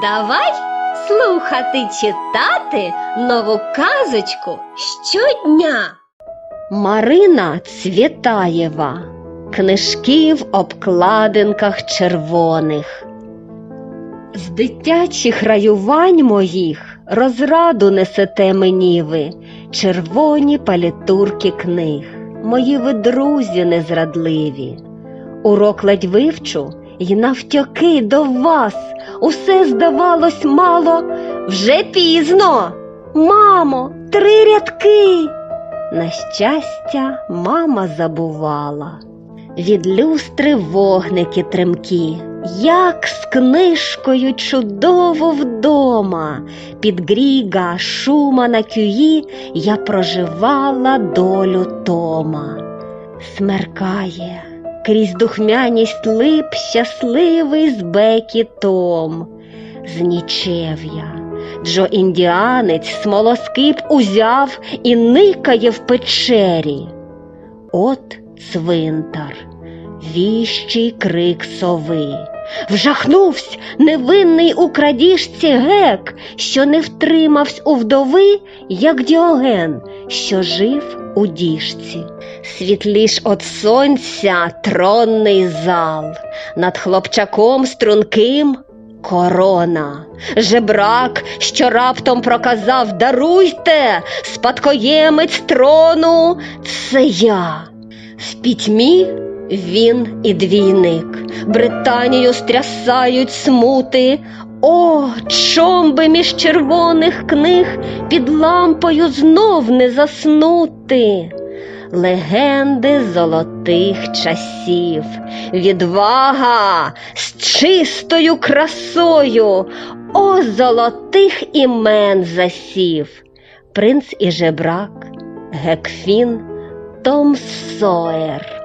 Давай слухати читати нову казочку щодня. Марина Цвітаєва. Книжки в обкладинках червоних. З дитячих раювань моїх розраду несете мені ви, червоні палітурки книг, мої ви друзі незрадливі. Урок ледь вивчу, й навтьоки до вас усе здавалось мало, вже пізно. Мамо, три рядки. На щастя, мама забувала. Від люстри вогники тремкі, як з книжкою чудово вдома. Під Гріга, Шумана, Кюї я проживала долю Тома. Смеркає, крізь духмяність лип щасливий з бекітом, З нічев'я. Джо індіанець смолоскип узяв і никає в печері. От цвинтар, віщий крик сови. Вжахнувсь невинний у крадіжці гек, що не втримавсь у вдови, як Діоген, що жив у діжці. Світліш от сонця тронний зал, над хлопчаком струнким корона, жебрак, що раптом проказав Даруйте, спадкоємець трону, це я. В пітьмі він і двійник, Британію стрясають смути. О, чом би між червоних книг під лампою знов не заснути. Легенди золотих часів, відвага з чистою красою, о золотих імен засів, принц і жебрак, Гекфін, Том Сойер.